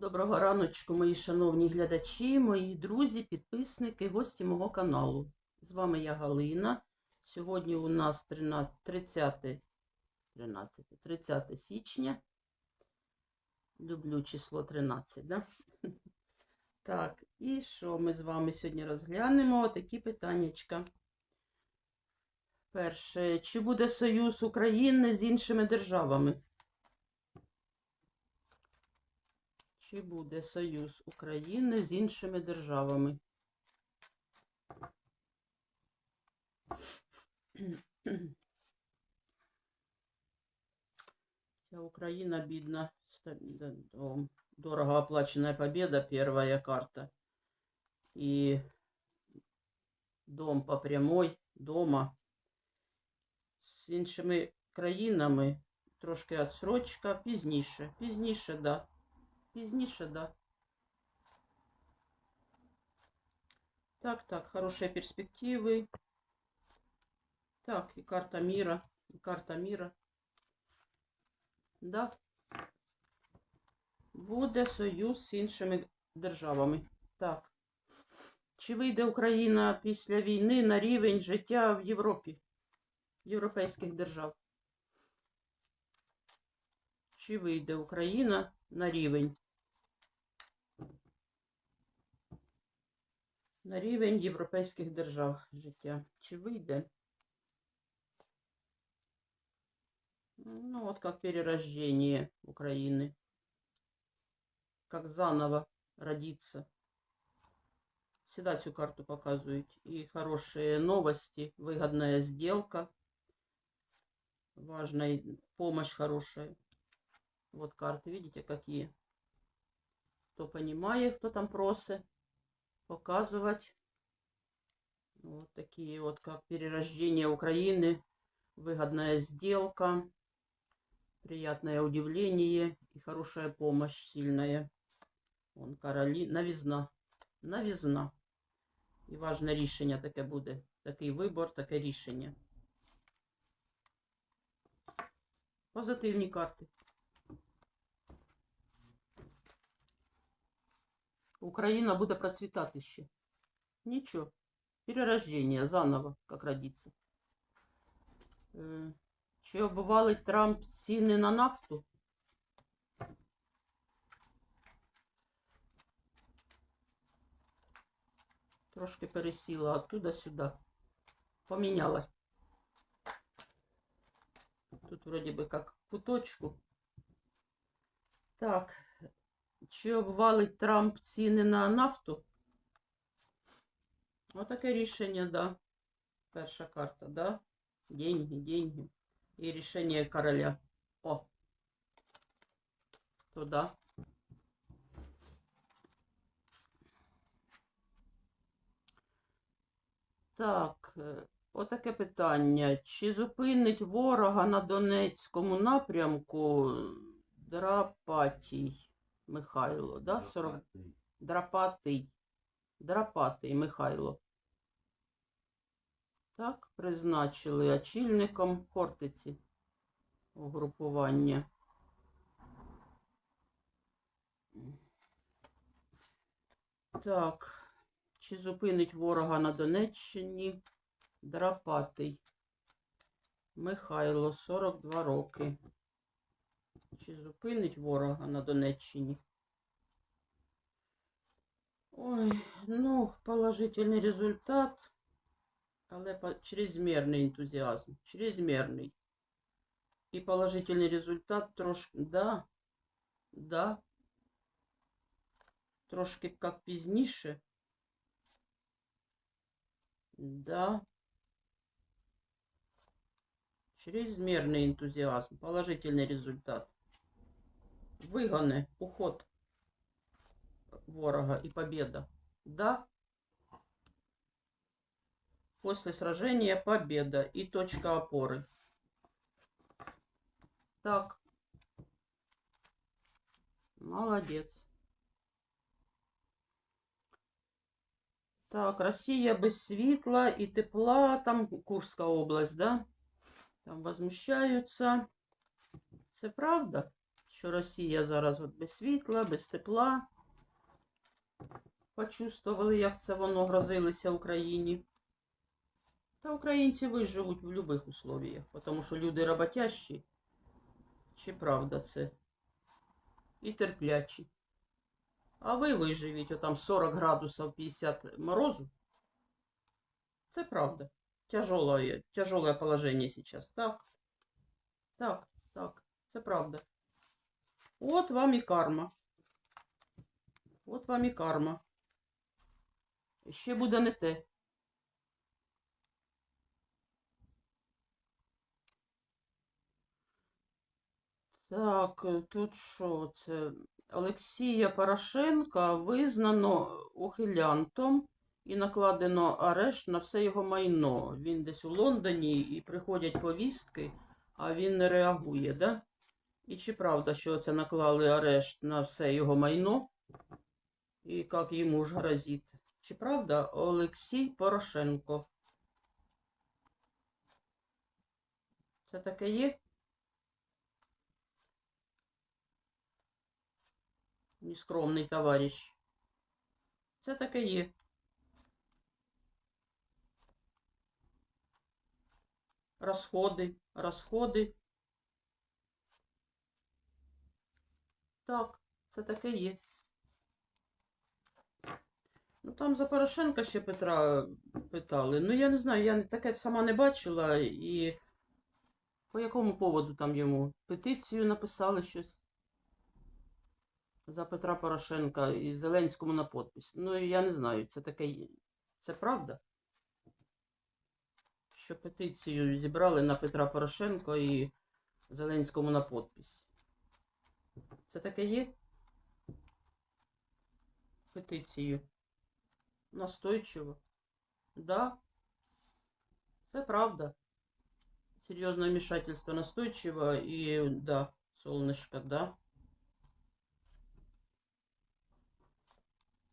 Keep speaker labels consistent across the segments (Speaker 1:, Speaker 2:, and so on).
Speaker 1: Доброго раночку, мої шановні глядачі, мої друзі, підписники, гості мого каналу. З вами я Галина. Сьогодні у нас 13, 30, 13, 30 січня. Люблю число 13, да? Так, і що ми з вами сьогодні розглянемо? Такі питаннячка. Перше, чи буде союз України з іншими державами? Чи буде союз України з іншими державами? Вся Украина о, дорого оплаченная победа, первая карта. И дом по прямой, дома. З іншими країнами трошки відсрочка, пізніше, пізніше, да. Пізніше, да. Так, так, хорошие перспективы. Так, и карта мира, и карта мира. Да. Буде союз з іншими державами. Так. Чи вийде Україна після війни на рівень життя в Європі, європейських держав? Чи вийде Україна на рівень? На рівень європейських держав життя. Чи вийде? Ну, вот как перерождение Украины. Как заново родиться. Всегда цю карту показывают. И хорошие новости, выгодная сделка. Важная помощь хорошая. Вот карты, видите, какие. Кто понимает, кто там просит показывать. Вот такие вот, как перерождение Украины, выгодная сделка, приятное удивление и хорошая помощь сильная. Вон короли, новизна, новизна. І важне рішення таке буде. Такий вибор, таке рішення. Позитивні карти. Україна буде процвітати ще. Нічого. Перерождение заново, как родиться. Е, Чи обвалить Трамп ціни на нафту? Трошки пересіла оттуда сюди. Помінялась. Тут вроде бы как в куточку. Так. Чи обвалить Трамп ціни на нафту? Отаке рішення, да. Перша карта, да. Деньги, деньги. И решение короля. О. Туда. Так, е, отаке питання. Чи зупинить ворога на Донецькому напрямку Драпатій Михайло, да? 40... Драпатий. Драпатий Михайло. Так, призначили очільником Хортиці угрупування. Так, чи зупинить ворога на Донеччині Драпатий Михайло, 42 роки. Чи зупинить ворога на Донеччині? Ой, ну, положительний результат, але по- чрезмірний ентузіазм, чрезмірний. І положительний результат трошки, да, да, трошки як пізніше. Да. Чрезмерный энтузиазм, положительный результат. Выгоны, уход ворога и победа. Да. После сражения победа и точка опоры. Так. Молодец. Так, Россия без світла і тепла, там Курська область, да? Там возмущаються. Це правда? Що Росія зараз от без світла, без тепла. Почувствували, як це воно грозилося Україні. Та українці виживуть в будь-яких условиях, тому що люди роботящі. Чи правда це? І терплячі. А ви виживіть отам 40 градусів 50 морозу. Це правда. Тяжелое, тяжелое положение сейчас. Так. Так, так. Це правда. От вам і карма. От вам і карма. Ще буде не те. Так, е, тут що це? Олексія Порошенка визнано ухилянтом і накладено арешт на все його майно. Він десь у Лондоні і приходять повістки, а він не реагує, да? І чи правда, що це наклали арешт на все його майно? І як йому ж грозить? Чи правда Олексій Порошенко? Це таке є? Нескромний товариш. Це таке є. Розходи, розходи. Так, це таке є. Ну там за Порошенка ще Петра питали. Ну я не знаю, я таке сама не бачила і по якому поводу там йому петицію написали щось за Петра Порошенка і Зеленському на подпись. Ну я не знаю, це таке є. Це правда? Що петицію зібрали на Петра Порошенка і Зеленському на подпись. Це таке є? Петицію. Настойчиво. Да. Це правда. Серьезное вмешательство настойчиво и да, солнышко, да.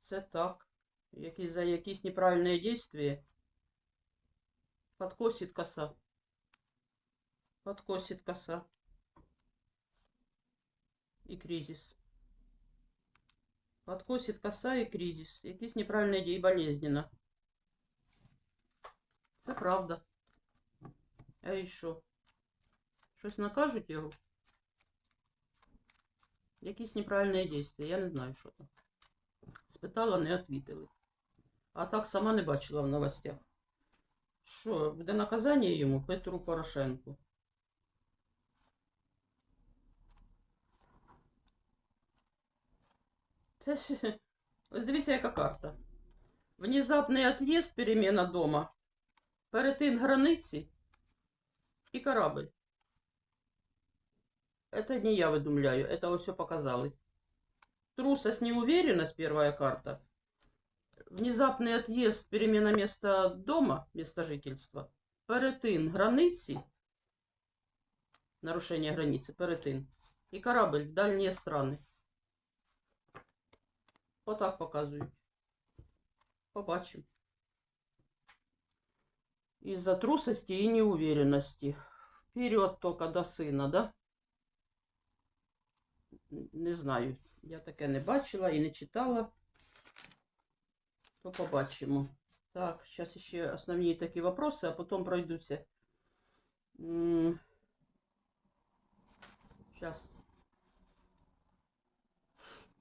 Speaker 1: Це так. Які, за якісь неправильні дійства подкосит коса. Подкосит коса. І кризис. Подкосит коса і кризис. Якісь неправильні дії болезненно. Це правда. А і що? Щось накажуть його? Якісь неправильні дійства. Я не знаю, що там. Спитала, не відповіли. А так сама не бачила в новостях. Що, буде наказання йому Петру Порошенку? Це ж- ось дивіться, яка карта. Внезапний отъезд, перемена дома, перетин границі і корабль. Это не я выдумляю, это все показали. Трусость, неуверенность, первая карта. Внезапный отъезд, перемена места дома, места жительства. Перетин границі, нарушение границы, перетин. І корабль в дальні страни. Отак показують. Побачимо. Из-за трусости и неуверенности. Вперед только до сына, да? Не знаю. Я таке не бачила і не читала. То побачимо. Так, зараз ще основні такі вопроси, а потім пройдуся. Зараз.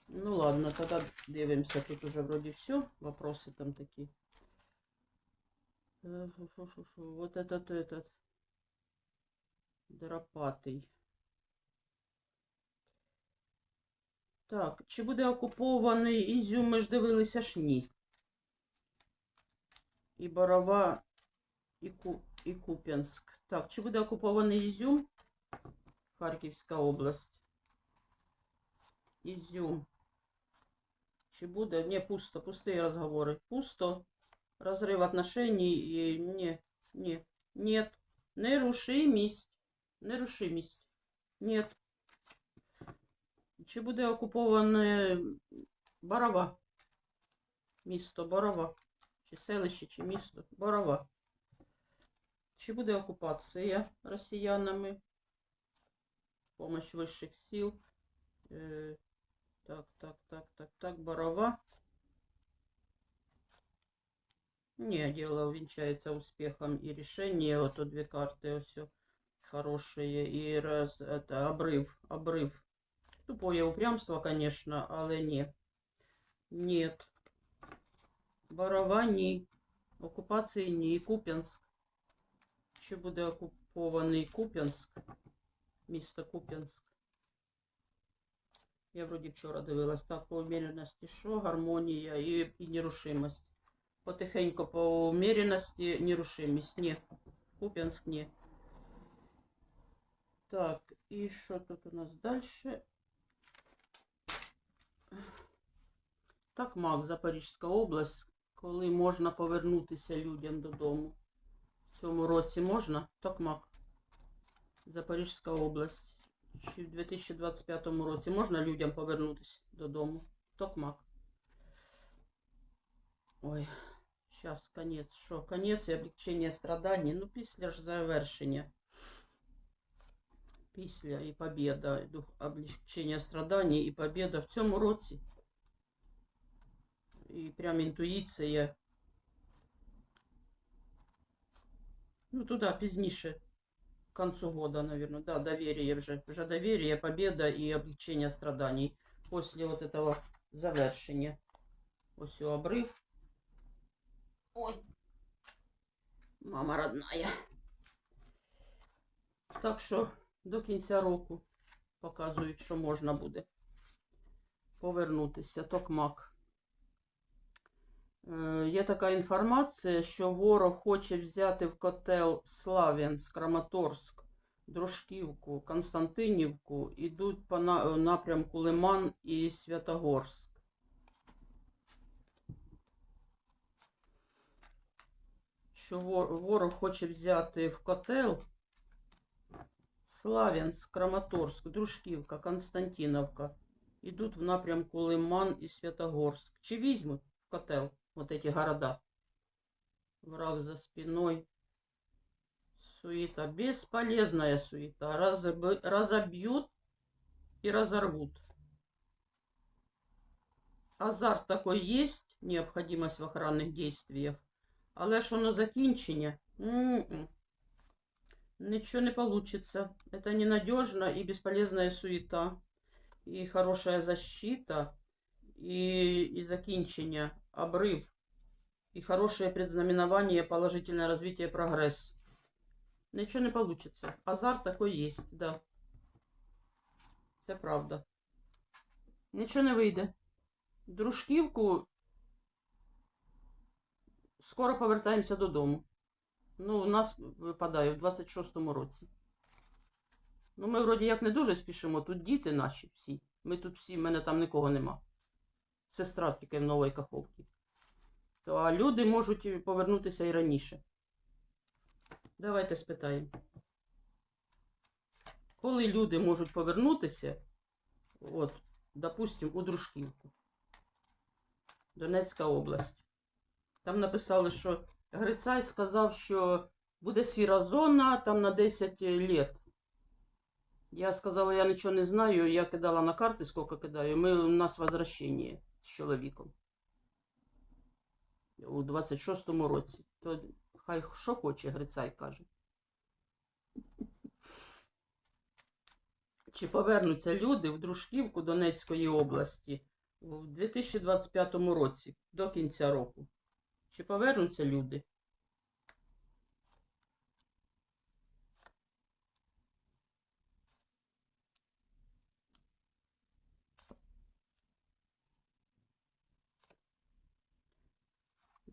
Speaker 1: Ну ладно, тогда дивимося. Тут уже вроде все. Вопросы там такие. Э, фу-фу-фу-фу. Вот этот, этот. Драпатий. Так, чи буде окупований Ізюм, ми ж дивилися ж ні. І Борова, і, Ку... і Куп'янськ. Так, чи буде окупований Ізюм? Харківська область. Ізюм. Чи буде? Не, пусто, пустые разговоры. Пусто. Разрыв отношений и не, не, нет. Нерушимість. Нерушимість. Нет. Чи буде окуповане Борова? Місто Борова. Чи селище, чи місто? Борова. Чи буде окупація росіянами? Помощь вищих сил. Е, так, так, так, так, так, Борова. Не, дело увенчается успехом и решение. Вот тут две карты все хорошие. И раз, это обрыв, обрыв. Тупое упрямство, конечно, але не. Нет. Борова ні. Окупації ні. Куп'янськ. Ще буде окупований Куп'янськ. Місто Куп'янськ. Я вроді вчора дивилась. Так, по уміряності що? Гармонія і, і нерушимость. Потихеньку по умеренности, нерушимость. Ні. Куп'янськ ні. Так, і що тут у нас дальше? Так, МАК, Запорізька область, коли можна повернутися людям додому. В цьому році можна? Токмак. Запорізька область. Чи в 2025 році можна людям повернутися додому? Токмак. Ой, зараз конець. Що? Конець і облегчення страданий. Ну, після ж завершення. Після і побіда. Дух облегчення страданий і побіда в цьому році. І прям інтуїція. Ну, туда пізніше, К концу года, наверное. Да, доверие вже. Вже доверие, победа и облегчение страданий. После вот этого завершения. Ось у обрыв. Ой. Мама родная. Так що до кінця року показують, що можна буде повернутися. Токмак. Е, Є така інформація, що ворог хоче взяти в котел Слав'янськ, Краматорськ, Дружківку, Константинівку, ідуть по напрямку Лиман і Святогорськ. Що ворог хоче взяти в котел Слав'янськ, Краматорськ, Дружківка, Константиновка. Ідуть в напрямку Лиман і Святогорськ. Чи візьмуть в котел? Вот эти города. Враг за спиной. Суета. Бесполезная суета. Разоб- Разобьют и разорвут. Азарт такой есть, необходимость в охранных действиях. Але ж воно закінчення. м-м. Ничего не получится. Это ненадежно и бесполезная суета. И хорошая защита. И, и закінчення. Обрыв. И хорошее предзнаменование, положительное развитие, прогресс. Ничего не получится. Азарт такой есть, да. Це правда. Нічого не вийде. Дружківку. Скоро повертаємося додому. Ну, у нас випадає в 26-му році. Ну, ми вроді як не дуже спішимо. Тут діти наші всі. Ми тут всі, в мене там нікого нема. Сестра тільки в Новій Каховці. То а люди можуть повернутися і раніше. Давайте спитаємо. Коли люди можуть повернутися, от, допустим, у Дружківку, Донецька область. Там написали, що Грицай сказав, що буде сіра зона там на 10 лет. Я сказала, я нічого не знаю, я кидала на карти, скільки кидаю. Ми, у нас возвращення з чоловіком. У 26-му році. То хай що хоче, Грицай каже. Чи повернуться люди в Дружківку Донецької області в 2025 році до кінця року? Чи повернуться люди?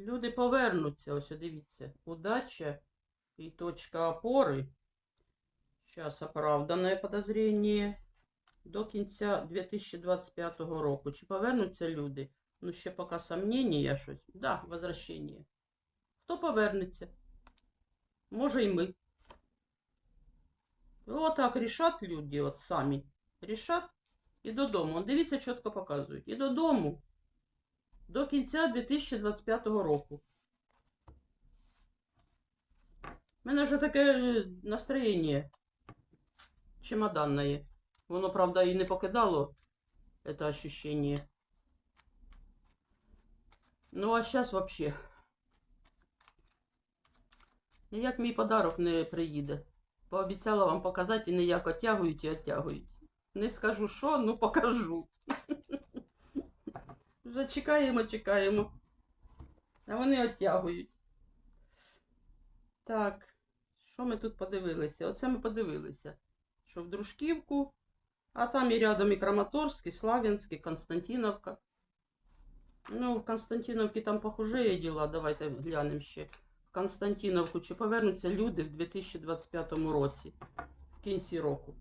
Speaker 1: Люди повернуться, ось дивіться. Удача і точка опори. Сейчас оправданное подозрение. До кінця 2025 року. Чи повернуться люди? Ну, ще поки сомнення щось. Да, возвращення. Хто повернеться? Може і ми. Отак рішать люди, от самі. Рішать і додому. Дивіться, чітко показують. І додому. До кінця 2025 року. У мене вже таке настроєння чемоданне. Воно, правда, і не покидало это ощущение. Ну, а сейчас вообще. Ніяк мій подарок не приїде. Пообіцяла вам показати і ніяк оттягують і оттягують. Не скажу що, ну покажу. Вже чекаємо, чекаємо. А вони оттягують. Так, що ми тут подивилися? Оце ми подивилися, що в Дружківку, а там і рядом і Краматорськ, і Славянськ, і Константиновка. Ну, в Константиновці там похожее діла, давайте глянемо ще. В Константиновку чи повернуться люди в 2025 році, в кінці року.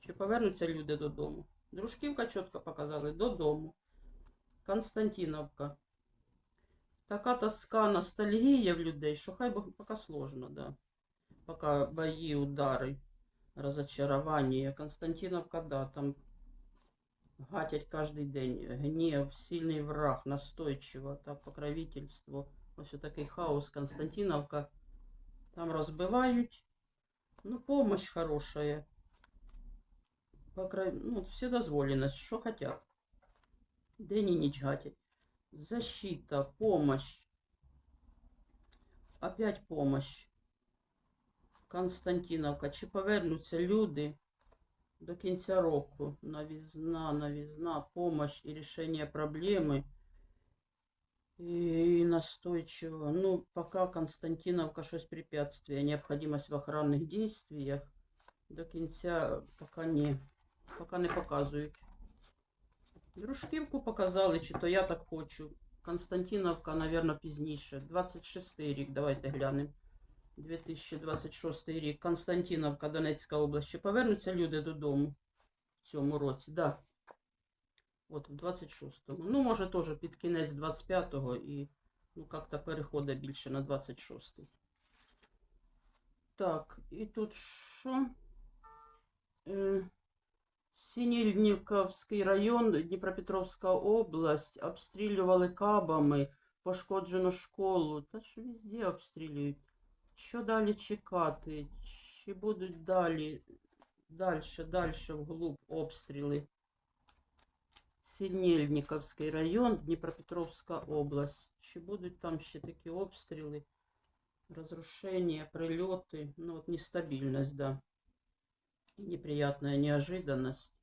Speaker 1: Чи повернуться люди додому? Дружківка чітко показали додому. Константиновка. Така тоска, ностальгія в людей, що хай би поки сложно, да. Поки бої, удари, розочарування. Константиновка, да, там гатять кожен день. Гнів, сильний враг, настойчиво, так, покровительство. Ось такий хаос. Константиновка. Там розбивають. Ну, помощь хорошая. Покро... Ну, вседозволенность, що хотят. День и ніч гатять. Защита, помощь. Опять помощь. Константиновка. Чи повернуться люди до кінця року? Новизна, новизна, помощь і рішення проблеми. И настойчиво. Ну, пока Константиновка щось препятствие. Необходимость в охранных действиях. До кінця пока не. Пока не показують. Дружківку показали, чи то я так хочу. Константиновка, наверное, пізніше. 26 рік, давайте глянемо. 2026 рік. Константиновка, Донецька область. Чи повернуться люди додому в цьому році? Да. От, в 26-му. Ну, може, теж під кінець 25-го і ну, як-то переходить більше на 26-й. Так, і тут що? Е, Синельниковський район, Дніпропетровська область, обстрілювали кабами, пошкоджено школу. Та що везде обстрілюють. Що далі чекати? Чи будуть далі, дальше, дальше вглуб обстріли? Синельниковський район, Дніпропетровська область. Чи будуть там ще такі обстріли, розрушення, прильоти? Ну, от нестабільність, да. Неприятная неожиданность.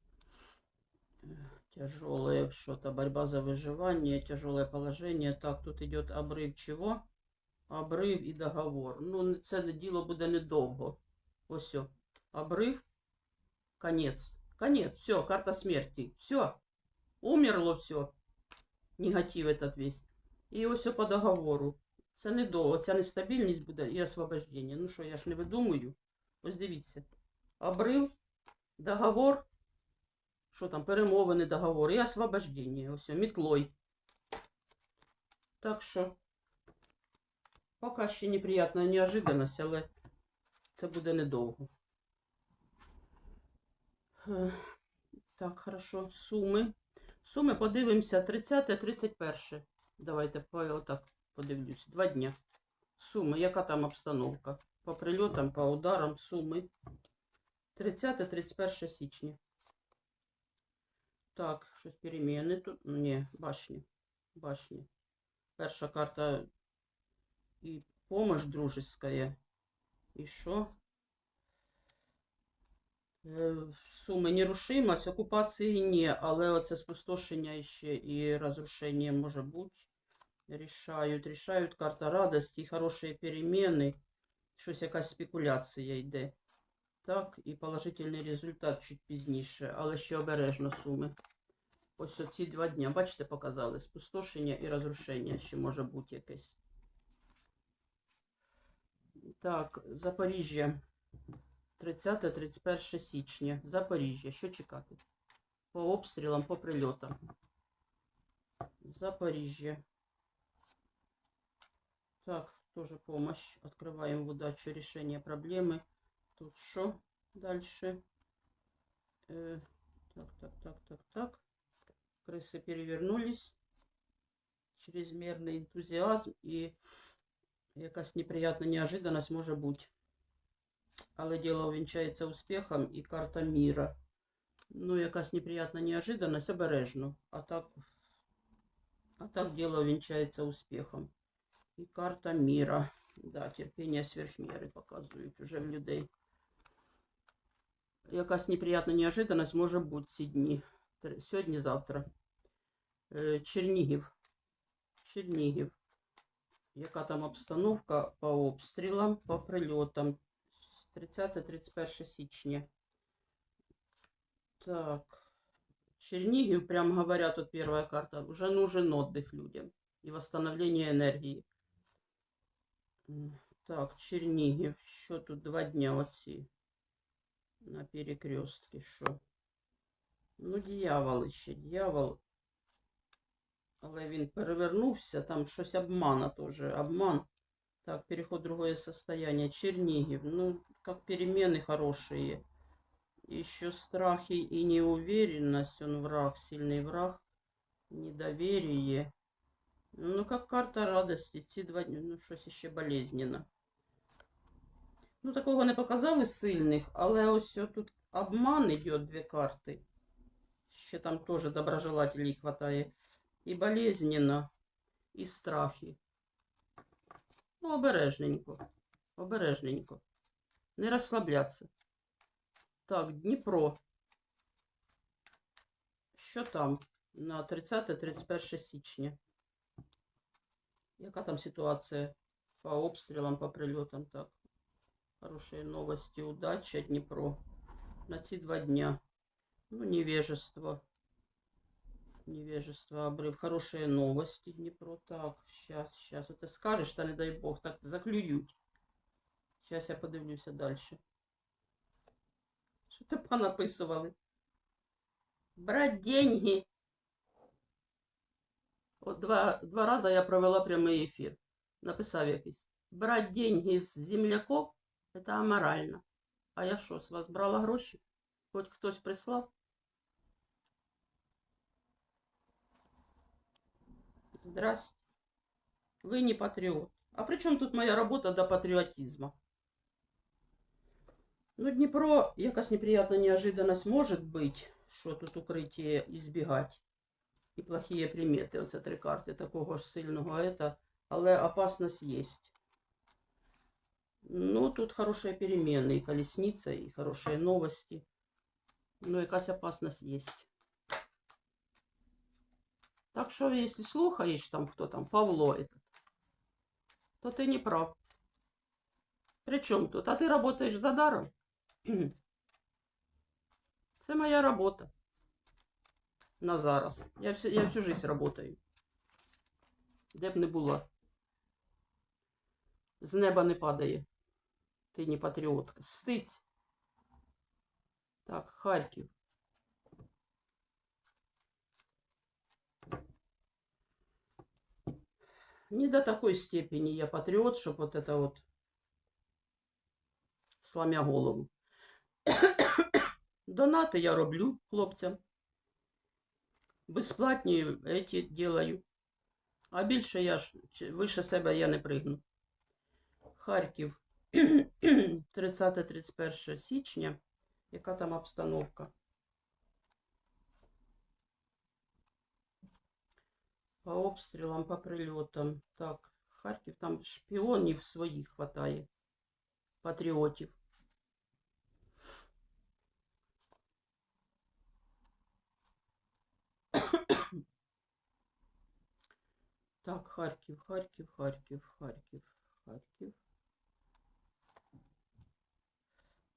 Speaker 1: Тяжелое что-то, борьба за выживание, тяжелое положение. Так, тут идет обрыв чего? Обрив і договор. Ну, це діло буде недовго. Ось все. Обрив. Конец. Конец. Все, карта смерти. Все. Умерло все. Негатив этот весь. І ось по договору. Це недовго. Ця нестабільність буде і освобождення. Ну що, я ж не видумую. Ось дивіться. Обрив, договор. Що там, перемовини, договор і освобождення. Ось мітлой. Так що. Поки ще неприятна неожиданность, але це буде недовго. Е, Так, хорошо. Суми. Суми подивимося 30-31. Давайте отак подивлюсь. Два дня. Суми. Яка там обстановка? По прильотам, по ударам, суми. 30-31 січня. Так, щось переміни тут. Ні, башні. Башні. Перша карта и помощь дружеская. И что? Суми нерушимость, окупації ні, але оце спустошення ще і розрушення може бути. Рішають, рішають карта радості, хороші переміни. Щось якась спекуляція йде. Так, і положительний результат чуть пізніше, але ще обережно суми. Ось оці два дня, бачите, показали. Спустошення і розрушення ще може бути якесь. Так, Запоріжжя. 30-31 січня. Запоріжжя. Що чекати? По обстрілам, по прильотам. Запоріжжя. Так, тоже помощь. Открываем в удачу решение проблемы Тут что дальше? Э, так, так, так, так, так. Крысы перевернулись. Чрезмерный энтузиазм и якась неприятна неожиданность може бути. Але діло увінчається успіхом і карта міра. Ну, якась неприятна неожиданность, обережно. А так, а так дело венчається успіхом. І карта міра. Да, терпіння сверхміри показують уже в людей. Якась неприятна неожиданность може бути ці дні. Сьогодні-завтра. Е, Чернігів. Чернігів. Яка там обстановка по обстрілам, по прильотам? 30-31 січня. Так. Чернигів, прям говорят, тут первая карта, уже нужен отдых людям и восстановление энергии. Так, Чернигів, що тут два дня оці на перекрестке, що? Ну, дьявол ще, дьявол. Але він перевернувся, там щось обмана теж, обман. Так, переход в другое состояние. Чернигів, ну, как перемены хорошие. Еще страхи и неуверенность, он враг, сильный враг, недоверие. Ну, как карта радости, ці два дні, ну, щось ще болезненно. Ну, такого не показали сильних, але ось тут обман йде, дві карти. Ще там теж доброжелателей хватає. І болезненно, і страхи. Ну, обережненько. Обережненько. Не розслаблятися. Так, Дніпро. Що там на 30-31 січня? Яка там ситуація по обстрілам, по прильотам? Так. Хорошие новости, удача, Дніпро. На ці два дня. Ну, невежество. Невежество, обрыв. Хорошие новости, Дніпро. Так, сейчас, сейчас. Вот ты скажешь, та не дай бог, так заклюють. Сейчас я подивлюся дальше. Що ти понаписували? Брать деньги. От два, два рази я провела прямий ефір. Написав якийсь. Брать деньги з земляков – це аморально. А я що, з вас брала гроші? Хоч хтось прислав? Здрасте. Вы не патриот. А при чем тут моя работа до патриотизма? Ну, Дніпро, якась неприятна неожиданность может быть, що тут укриття избегать. І плохие примети. Оце три карти такого ж сильного это, але опасность есть. Ну, тут хорошие перемены, и колесница, и хорошие новости. Ну, якась опасность есть. Так що, якщо слухаєш там, хто там, Павло этот, то ти не прав. При чому тут? А ти працюєш за даром? Це моя робота. На зараз. Я, всю, я всю жизнь працюю. Де б не була. З неба не падає. Ти не патріотка. Стиць. Так, Харків. Не до такой степени я патриот, чтобы вот это вот сломя голову. Донати я роблю хлопцям. Безплатні эти делаю. А більше я ж чи- вище себе я не пригну. Харків 30-31 січня. Яка там обстановка? По обстрілам, по прильотам. Так, Харків там шпіонів своїх хватає. Патріотів. Так, Харків, Харків, Харків, Харків, Харків.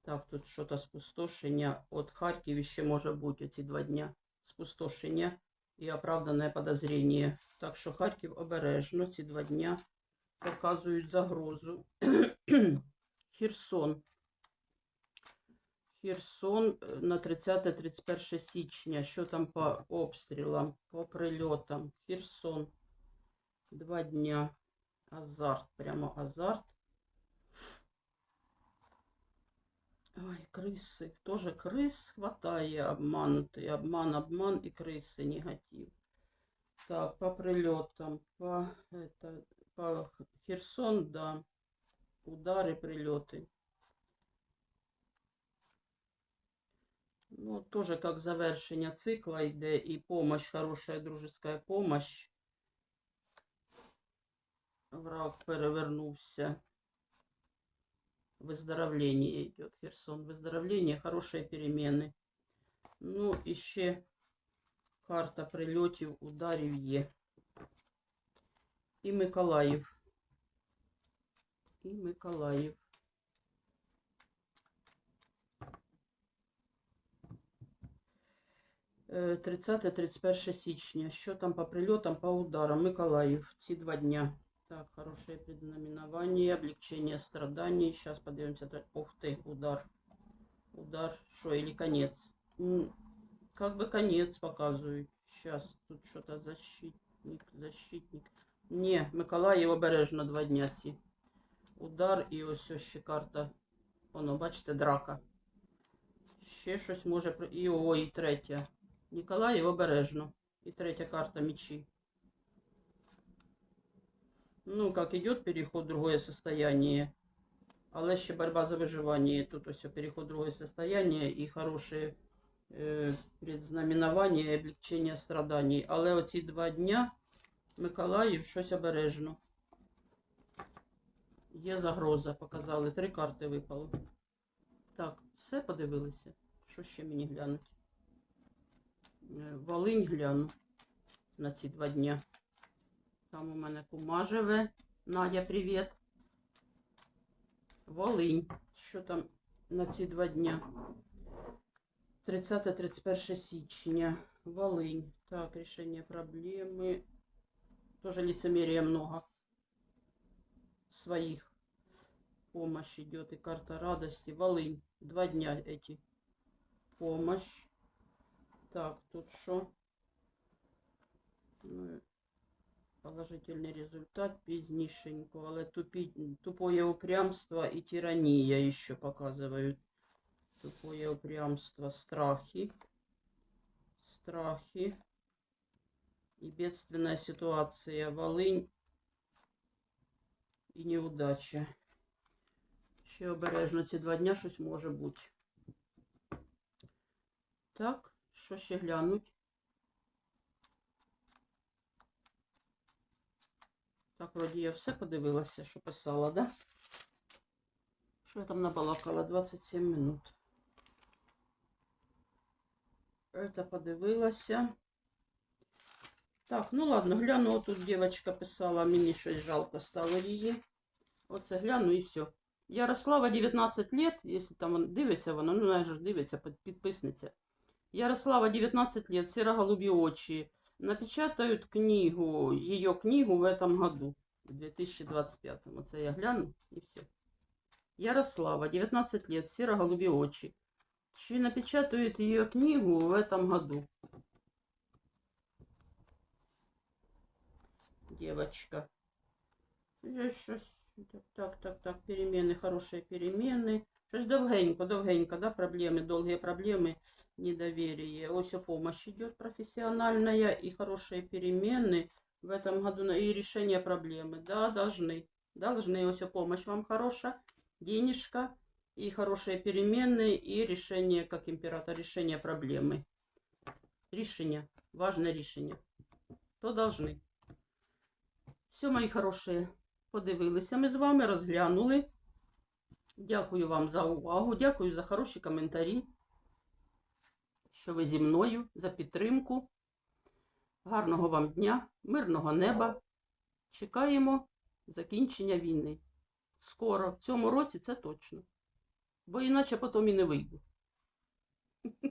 Speaker 1: Так, тут що-то спустошення. От Харків ще може бути ці два дня. Спустошення і оправдане подозріння. Так що Харків обережно ці два дня показують загрозу. Херсон. Херсон е, на 30-31 січня. Що там по обстрілам, по прильотам? Херсон. Два дня. Азарт, прямо азарт. Ой, крысы. Тоже крыс хватає обманутый. Обман, обман и крысы негатив. Так, по прилетам. По, это, по Херсон, да. Удары, прилеты. Ну, тоже как завершення цикла йде і помощь, хорошая дружеская помощь. Враг перевернувся. Выздоровление идет, Херсон. Выздоровление, хорошие перемены. Ну, і ще карта прильотів, ударів є. І Миколаїв. І Миколаїв. Е, 30-31 січня. Що там по прильотам, по ударам? Миколаїв. Ці два дня. Так, хорошее предзнаменование, облегчение страданий. Сейчас подивимося. Так, Ух ты, удар. Удар. Что, или конец? М, Как бы конец показывают. Сейчас тут что-то защитник, защитник. Не, Миколаїв обережно два дня ці. Удар і ось ось ще карта. Воно, бачите, драка. Ще щось може. при- І о, і третя. Ніколаїв обережно. І третя карта мечі. Ну, как идет переход в другое состояние. Але ще борьба за виживание. Тут ось переход в другое состояние і хороше е, предзнаменування і облегчення страданий. Але оці два дня Миколаїв щось обережно. Є загроза, показали. Три карти випало. Так, все подивилися. Що ще мені глянуть? Е, Волинь гляну на ці два дня. Там у мене кума живе. Надя, привіт. Волинь. Що там на ці два дня? 30-31 січня. Волынь. Так, решение проблемы. Тоже лицемерия много. Своих. Помощь идет и карта радости. Волынь. Два дня эти. Помощь. Так, тут что? Ну, положительный результат пізнішенько, але тупі, тупое упрямство и тирания еще показывают. Тупое упрямство, страхи. Страхи. И бедственная ситуация. Волынь і неудача. Ще обережно ці два дня щось може бути. Так, що ще глянуть? Так, вроді я все подивилася, що писала, да? Що я там набалакала? 27 минут. Это подивилася. Так, ну ладно, гляну, тут дівчинка писала, мені щось жалко стало її. Оце гляну і все. Ярослава 19 лет, якщо там дивиться вона, ну, навіть ж дивиться, під- підписниця. Ярослава 19 лет, серо-голубі очі. Напечатают книгу, ее книгу в этом году, в 2025. Оце я гляну і все. Ярослава, 19 лет, серо-голубі очі. Чи напечатают ее книгу в этом году? Девочка. Здесь щось. Так, так, так, перемены, хорошие перемены. Щось довгенько, довгенько, да, проблемы, долгие проблемы, недоверие. Ось помощь идет профессиональная и хорошие перемены в этом году и решение проблемы. Да, должны. Должны. Ось помощь вам хорошая, денежка и хорошие перемены и решение, как император, решение проблемы. Решение. Важное решение. То должны. Все, мої хороші, подивилися ми з вами, розглянули. Дякую вам за увагу, дякую за хороші коментарі, що ви зі мною, за підтримку. Гарного вам дня, мирного неба. Чекаємо закінчення війни. Скоро, в цьому році це точно. Бо іначе потім і не вийду.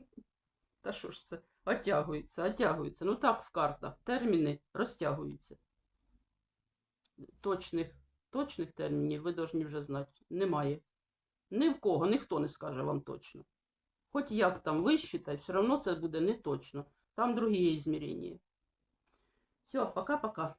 Speaker 1: Та що ж це? Оттягується, оттягується. Ну так в картах терміни розтягуються точних, точних термінів ви повинні вже знати. Немає. Ні в кого, ніхто не скаже вам точно. Хоч як там висчитай, все одно це буде не точно. Там другі ізмірення. Все, пока-пока.